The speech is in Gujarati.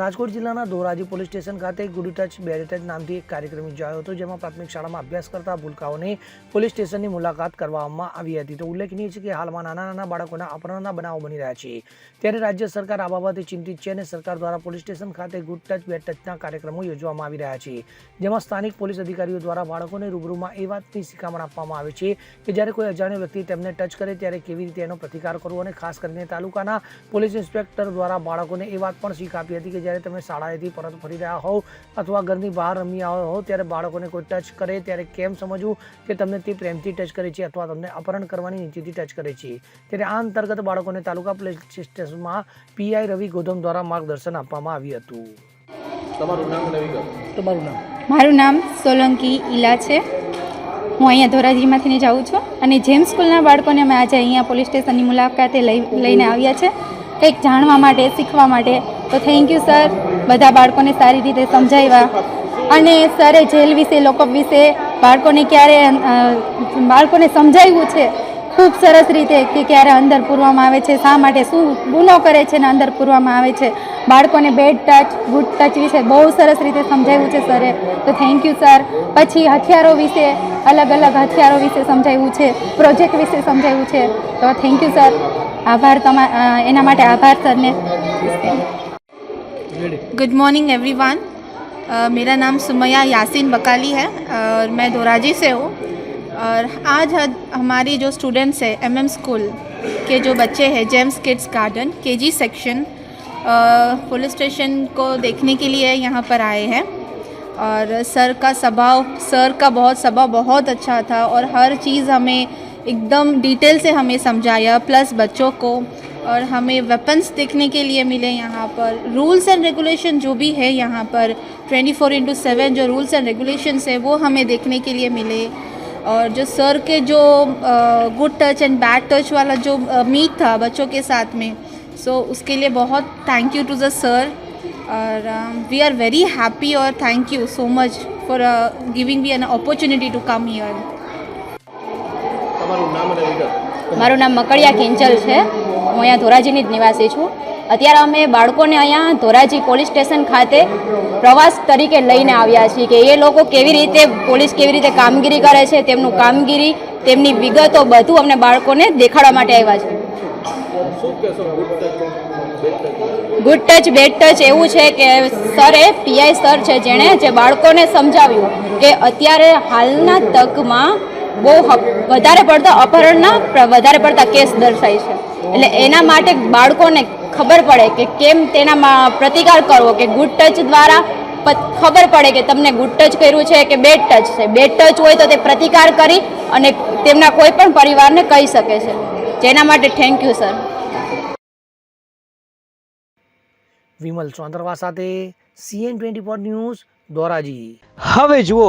રાજકોટ જિલ્લાના ધોરાજી પોલીસ સ્ટેશન ખાતે ગુડ ટચ બેડ ટચ નામથી એક કાર્યક્રમ યોજાયો હતો, જેમાં પ્રાથમિક શાળામાં અભ્યાસ કરતા ભૂલકાઓને પોલીસ સ્ટેશનની મુલાકાત કરવામાં આવી હતી. તો ઉલ્લેખનીય છે કે હાલમાં નાના નાના બાળકોના અપહરણના બનાવો બની રહ્યા છે. ત્યારે રાજ્ય સરકાર આ બાબતે ચિંતિત છે અને સરકાર દ્વારા પોલીસ સ્ટેશન ખાતે ગુડ ટચ, બેડ ટચના કાર્યક્રમો યોજવામાં આવી રહ્યા છે. જેમાં સ્થાનિક પોલીસ અધિકારીઓ દ્વારા બાળકોને રૂબરૂમાં એ વાતની શિખામણ આપવામાં આવે છે કે જ્યારે કોઈ અજાણ્યો વ્યક્તિ તેમને ટચ કરે ત્યારે કેવી રીતે એનો પ્રતિકાર કરવો અને ખાસ કરીને તાલુકાના પોલીસ ઇન્સ્પેક્ટર દ્વારા બાળકોને એ વાત પણ શીખ આપી હતી કે જ્યારે તમે શાળાએથી પરત ફરી રહ્યા હોવ અથવા ઘરની બહાર રમી આવ્યા હોવ ત્યારે બાળકોને કોઈ ટચ કરે ત્યારે કેમ સમજવું કે તમને તે પ્રેમથી ટચ કરે છે અથવા તમને અપહરણ કરવાની નીતિથી ટચ કરે છે? ત્યારે આ અંતર્ગત બાળકોને તાલુકા પોલીસ સ્ટેશનમાં પીઆઈ રવિ ગોધમ દ્વારા માર્ગદર્શન આપવામાં આવ્યું હતું. તમારું નામ તમારું નામ? મારું નામ સોલંકી ઈલા છે. હું અહીંયા ધોરાજીમાંથી જાઉં છું. અને જેમ સ્કૂલના બાળકોને અમે આજે અહીંયા પોલીસ સ્ટેશનની મુલાકાતે લઈ લઈને આવ્યા છે કંઈક જાણવા માટે, શીખવા માટે. તો થેન્ક યુ સર બધા બાળકોને સારી રીતે સમજાવ્યા અને સરે જેલ વિશે, લોકઅપ વિશે બાળકોને ક્યારે બાળકોને સમજાવ્યું છે? ખૂબ સરસ રીતે કે ક્યારે અંદર પૂરવામાં આવે છે શા માટે શું ગુનો કરે છે ને અંદર પૂરવામાં આવે છે બાળકોને બેડ ટચ ગુડ ટચ વિશે બહુ સરસ રીતે સમજાવ્યું છે સરે તો થેન્ક યુ સર પછી હથિયારો વિશે અલગ અલગ હથિયારો વિશે સમજાવ્યું છે પ્રોજેક્ટ વિશે સમજાવ્યું છે તો થેન્ક યુ સર આભાર તમા અ, એના માટે આભાર સરને गुड मॉर्निंग एवरीवन uh, मेरा नाम सुमैया यासीन बकाली है और मैं दोराजी से हूँ और आज हमारी जो स्टूडेंट्स है एमएम स्कूल के जो बच्चे हैं James kids garden KG section police station को देखने के लिए यहाँ पर आए हैं। और सर का स्वभाव, सर का बहुत, स्वभाव बहुत अच्छा था और हर चीज़ हमें एकदम डिटेल से हमें समझाया प्लस बच्चों को। और हमें वेपन्स देखने के लिए मिले यहाँ पर। रूल्स एंड रेगुलेशन जो भी है यहाँ पर 24 फोर इंटू सेवन जो रूल्स एंड रेगुलेशंस है, वो हमें देखने के लिए मिले। और जो सर के जो good touch and bad touch वाला जो मीट था बच्चों के साथ में सो उसके लिए बहुत thank you to the sir और वी आर वेरी हैप्पी और thank you so much for giving me an opportunity to come here તમારું નામ અને વિગત મારું નામ મકડિયા કિંચલ છે હું અહીંયા ધોરાજીની જ નિવાસી છું અત્યારે અમે બાળકોને અહીંયા ધોરાજી પોલીસ સ્ટેશન ખાતે પ્રવાસ તરીકે લઈને આવ્યા છીએ કે એ લોકો કેવી રીતે પોલીસ કેવી રીતે કામગીરી કરે છે તેમનું કામગીરી તેમની વિગતો બધું અમને બાળકોને દેખાડવા માટે આવ્યા છે. ગુડ ટચ બેડ ટચ એવું છે કે સર એ પીઆઈ સર છે જેણે જે બાળકોને સમજાવ્યું કે અત્યારે હાલના તકમાં બહુ વધારે પડતા અપહરણના વધારે પડતા કેસ દર્શાય છે. એટલે એના માટે બાળકોને ખબર પડે કે કેમ તેનામાં પ્રતિકાર કરવો કે ગુડ ટચ દ્વારા ખબર પડે કે તમને ગુડ ટચ કર્યું છે કે બેડ ટચ છે. બેડ ટચ હોય તો તે પ્રતિકાર કરી અને તેમના કોઈ પણ પરિવારને કહી શકે છે. જેના માટે thank you sir Vimal Chondarva સાથે CN twenty four news Dhoraji હવે જુઓ